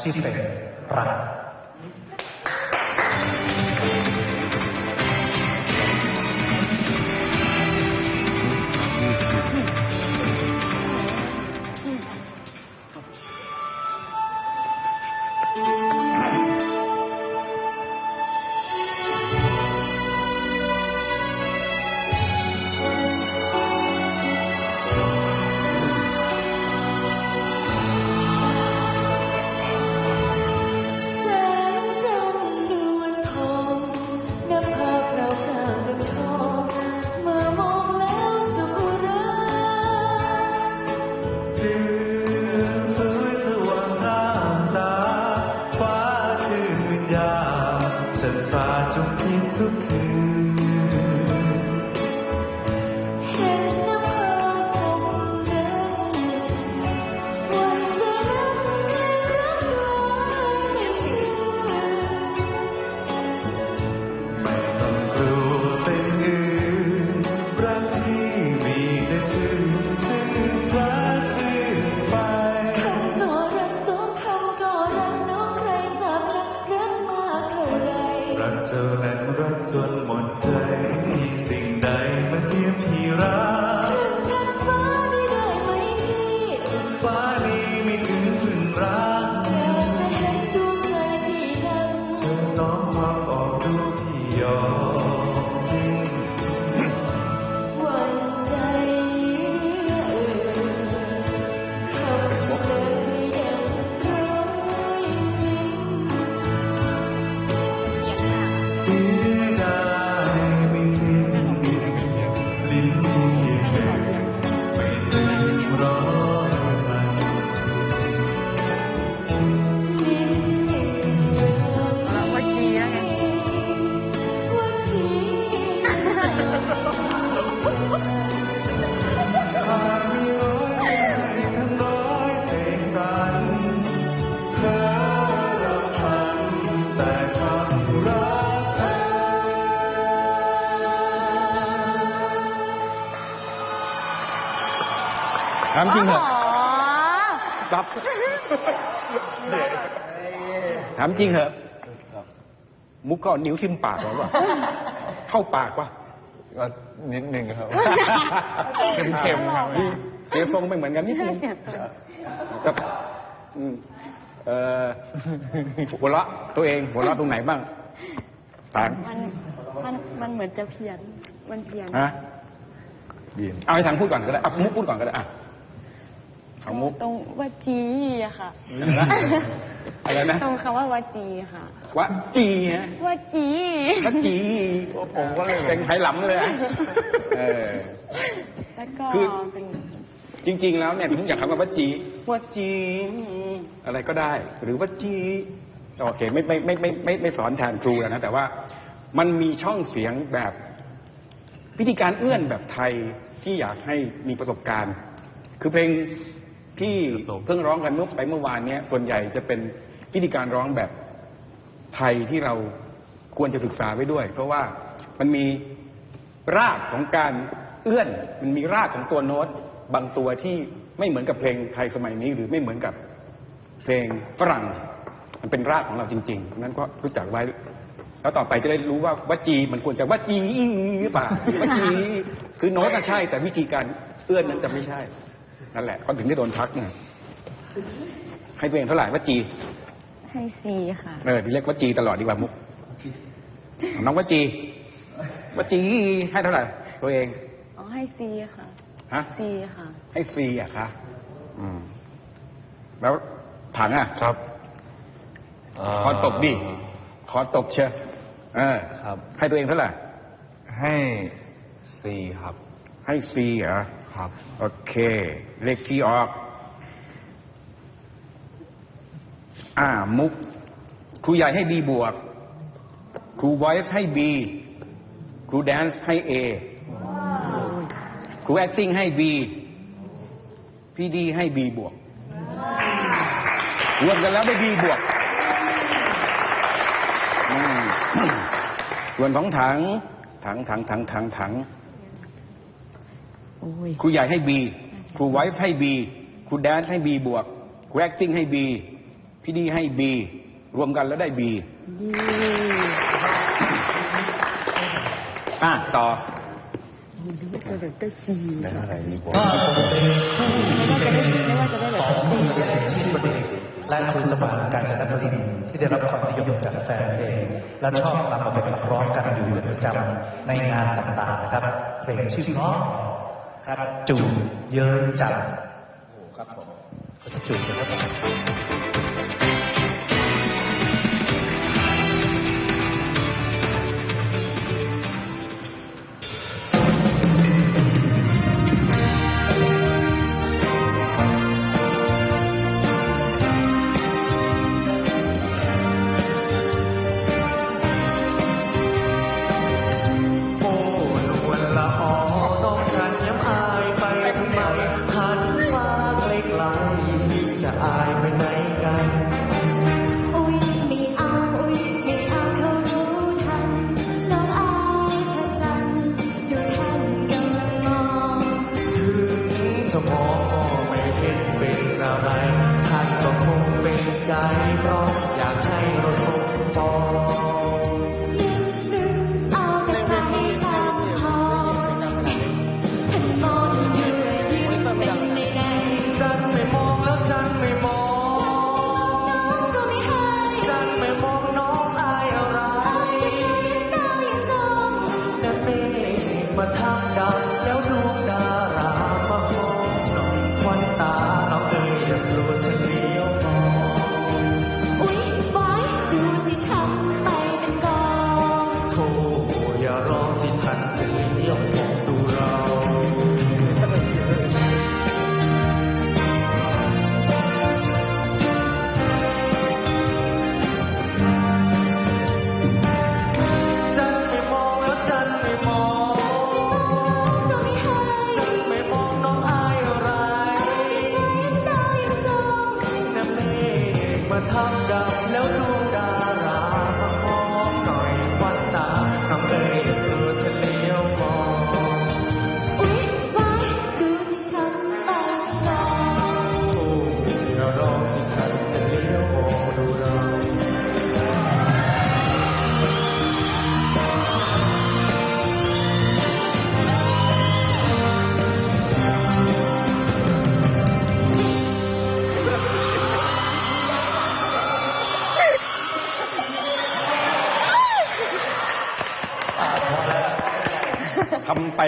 ชื่อ ถามจริงเหรออ๋อปั๊บถามจริงเหรอะมุกก็เอานิ้วทิ่มปากเหรอวะเข้าปากวะก็นิดหนึ่งครับเค็มๆครับเสียงทรงไม่เหมือนกันนิดนึงกับอืมเอ่อหัวเราะตัวเองหัวเราะตรงไหนบ้างถามมันมันมันเหมือนจะเพี้ยนมันเพี้ยนฮะเอาให้ทางพูดก่อนก็ได้เอามุกพูดก่อนก็ได้อะ เอามุก ตรงวจีอะค่ะ อะไรนะตรงคำว่าวจีค่ะวะจีฮะวจีวะจีผมก็เลยเป็นไทยหลำเลยอะเออ แล้วก็คือ เป็น จริง ๆ แล้วเนี่ยผมอยากคำว่าวัจีวัจีอะไรก็ได้ หรือวัจีโอเคไม่ไม่ไม่ไม่ไม่ไม่สอนแทนครูแล้วนะ แต่ว่ามันมีช่องเสียงแบบวิธีการเอื้อนแบบไทยที่อยากให้มีประสบการณ์ คือเพลง ที่เพิ่งร้องกันเมื่อไปเมื่อวานเนี้ยส่วนใหญ่จะเป็นวิธีการร้องแบบไทยที่เราควรจะศึกษาไว้ด้วย เพราะว่ามันมีรากของการเอื้อน มันมีรากของตัวโน้ต บางตัวที่ไม่เหมือนกับเพลงไทยสมัยนี้ หรือไม่เหมือนกับเพลงฝรั่ง มันเป็นรากของเราจริงๆนั้นก็รู้จักไว้ แล้วต่อไปจะได้รู้ว่าวัจีมันควรจะวัจีหรือเปล่าวจีคือโน้ตน่ะใช่ แต่วิธีการเอื้อนนั้นจะไม่ใช่ นั่นแหละเขาถึงได้โดนทักไงให้ตัวเองเท่าไหร่วจี ให้ซีค่ะ เออที่เรียกวจีตลอดดีกว่ามุก น้องวจีวจีให้เท่าไหร่ตัวเอง อ๋อให้ซีค่ะ ฮะ ซีค่ะ ให้ฟรีอะคะอืม แล้วผังอะ ครับขอตบดิ ขอตบเชียวเออ ครับ ให้ตัวเองเท่าไหร่ ให้สี่ครับ ให้ฟรีเหรอ ครับ โอเค เลขที่ออก อ่า มุก ครูใหญ่ให้บีบวก ครูไวฟ์ให้บีครูแดนซ์ให้เอครูแอคติ้งให้บีพี่ดีให้บีบวก รวมกันแล้วได้บีบวก ส่วนของถัง ถังถังถังถังถัง ครูใหญ่ให้บีครูไวฟ์ให้บีครูแดนให้บีบวกครูแอคติ้งให้บีพี่พี่ดีให้บีรวมกันแล้วได้บีอะต่อได้อะไรมีบทและคุณสมบัติการจัดผลิตที่ได้รับความนิยมจากแฟนเพลงและชอบนำมาเป็นนักร้องกันอยู่เป็นประจำในงานต่างๆนะครับเพลงชื่อเพราะ ครับจูบเยินจัดครับผมก็จะจูบกันครับ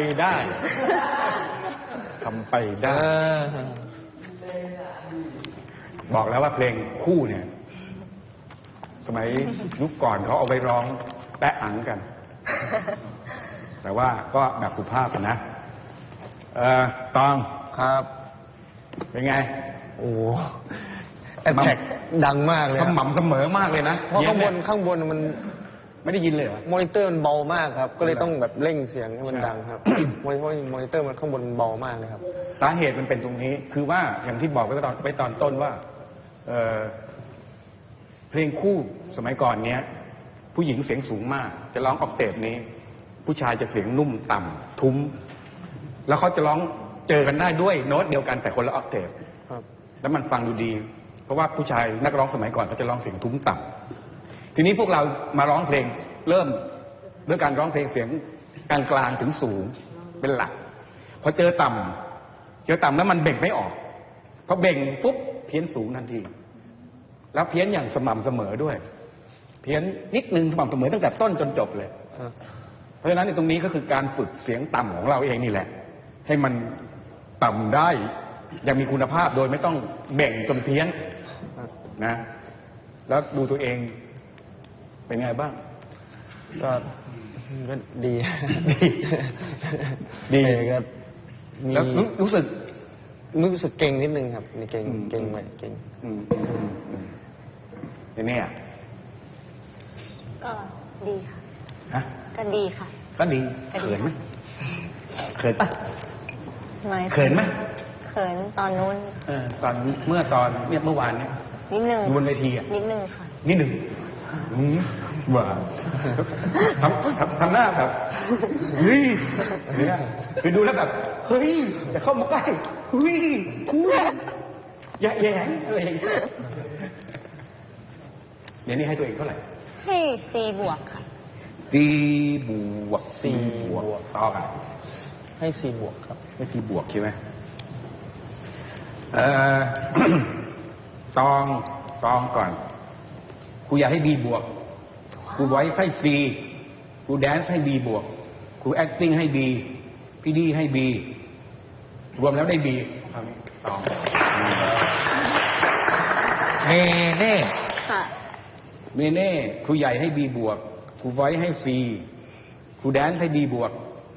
ไปได้ทำไปได้ บอกแล้วว่าเพลงคู่เนี่ย สมัยยุคก่อนเขาเอาไปร้องแปะอังกัน แต่ว่าก็แบบสุภาพอะนะ เออตองครับ เป็นไง โอ้แอดแท็กดังมากเลยสครับม่ำเสมอมากเลยนะ เพราะข้างบนเยข้างบนมัน ไม่ได้ยินเลยเหรอ มอนิเตอร์มันเบามากครับ ก็เลยต้องแบบเร่งเสียงให้มันดังครับ มอนิเพราะมอนิเตอร์มันข้างบนมันเบามากเลยครับ สาเหตุมันเป็นตรงนี้ คือว่าอย่างที่บอกไว้ตอนไปตอนต้นว่าเอ่อเพลงคู่สมัยก่อนเนี้ย ผู้หญิงเสียงสูงมาก จะร้องออกเตปนี้ ผู้ชายจะเสียงนุ่มต่ำทุ้ม แล้วเขาจะร้องเจอกันได้ด้วยโน้ตเดียวกันแต่คนละออกเตป ครับ แล้วมันฟังดูดี เพราะว่าผู้ชายนักร้องสมัยก่อนเขาจะร้องเสียงทุ้มต่ำ ทีนี้พวกเรามาร้องเพลงเริ่มด้วยการร้องเพลงเสียงกลางกลางถึงสูงเป็นหลักพอเจอต่ำเจอต่ำแล้วมันเบ่งไม่ออกพอเบ่งปุ๊บเพี้ยนสูงทันที แล้วเพี้ยนอย่างสม่ำเสมอด้วย เพี้ยนนิดนึงสม่ำเสมอตั้งแต่ต้นจนจบเลยเพราะฉะนั้นในตรงนี้ก็คือการฝึกเสียงต่ำของเราเองนี่แหละ ให้มันต่ำได้อย่างมีคุณภาพโดยไม่ต้องเบ่งจนเพี้ยนนะ แล้วดูตัวเอง เป็นไงบ้าง ก็ก็ดี ดีเออก็มีแล้วรู้รู้สึก รู้สึกเก่งนิดนึงครับมีเก่งอืม เก่งไปเก่งอืมอืมอืมทีนี้อะก็ดีค่ะ ฮะ ก็ดีค่ะ ก็ดีเขินไหมเขินปะทำไมเขินไหมเขินตอนนู้นเออตอนเมื่อตอนเนี่ยเมื่อวานเนี่ยนิดนึงอยู่บนเวทีอะนิดนึงค่ะ นิดหนึ่ง อืมหวานทำทำทำหน้าแบบเฮ้ยเนี่ยไปดูแล้วแบบเฮ้ยอย่าเข้ามาใกล้เฮ้ยกูอย่าแหย่งอะไรอย่างเงี้ยเดี๋ยวนี้ให้ตัวเองเท่าไหร่ให้ซีบวกค่ะดีบวกซีบวกต่อกันให้สี่บวกครับไม่ตีบวกใช่ไหมเอ่อ ตองตองก่อน ครูอยากให้ดีบวกครูไว้ให้ซีครูแดนซ์ให้ดีบวกครูแอคติ้งให้ดีพี่ดีให้บี รวมแล้วได้บีคราวนี้ตองเนเน่ค่ะเมเน่ครูใหญ่ให้บีบวก ครูไว้ให้ซีครูแดนซ์ให้ดีบวก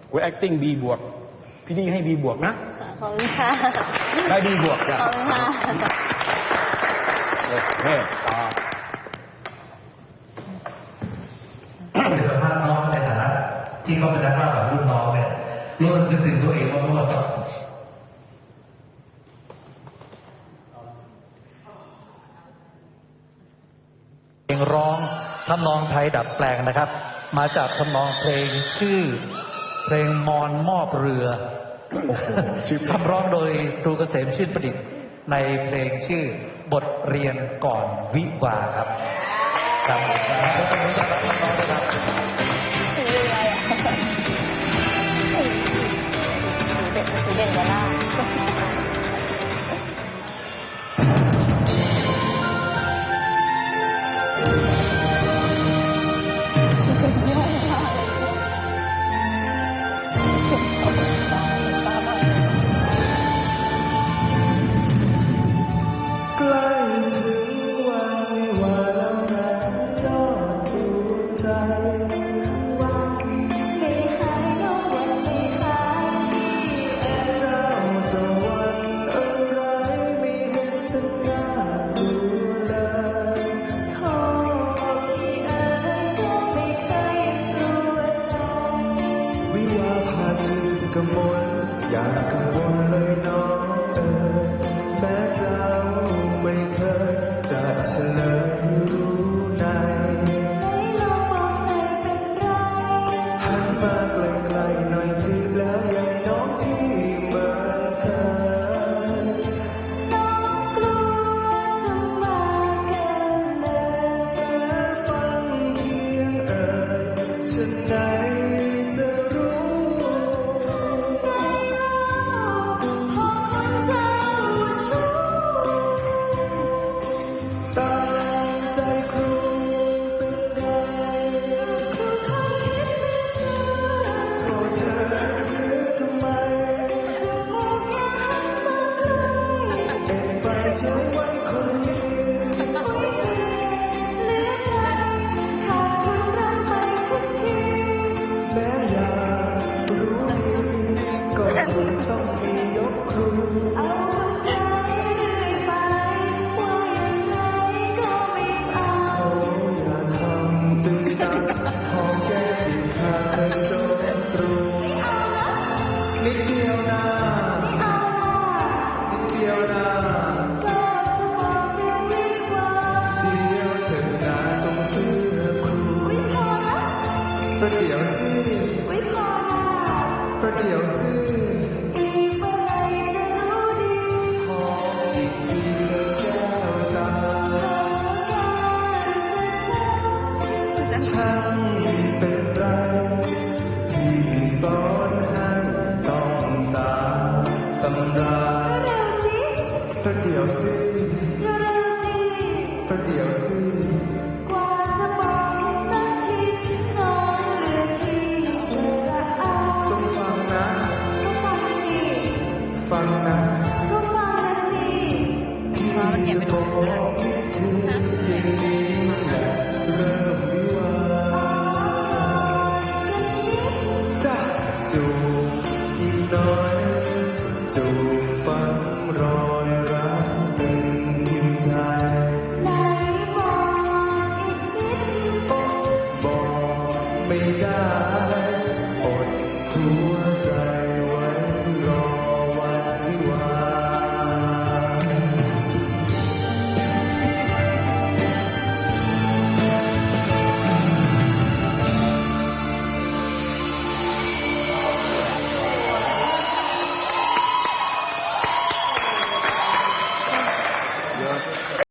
ครูแอคติ้งบีบวก พี่ดีให้บีบวกนะค่ะขอบคุณค่ะ ได้บีบวกจ้ะขอบคุณค่ะ โอเคต่อ ในสภาพน้องในฐานะที่เขาเป็นนักล่าแบบรุ่นน้องเนี่ยรู้สึกถึงตัวเองว่าเราต้องเพลงร้องทำนองไทยดัดแปลงนะครับ มาจากทำนองเพลงชื่อ เพลงมอนมอบเรือโอ้โหคำร้องโดยครูเกษมชื่นประดิษฐ์ในเพลงชื่อบทเรียนก่อนวิวาครับ ครับแล้วก็รู้จัก ป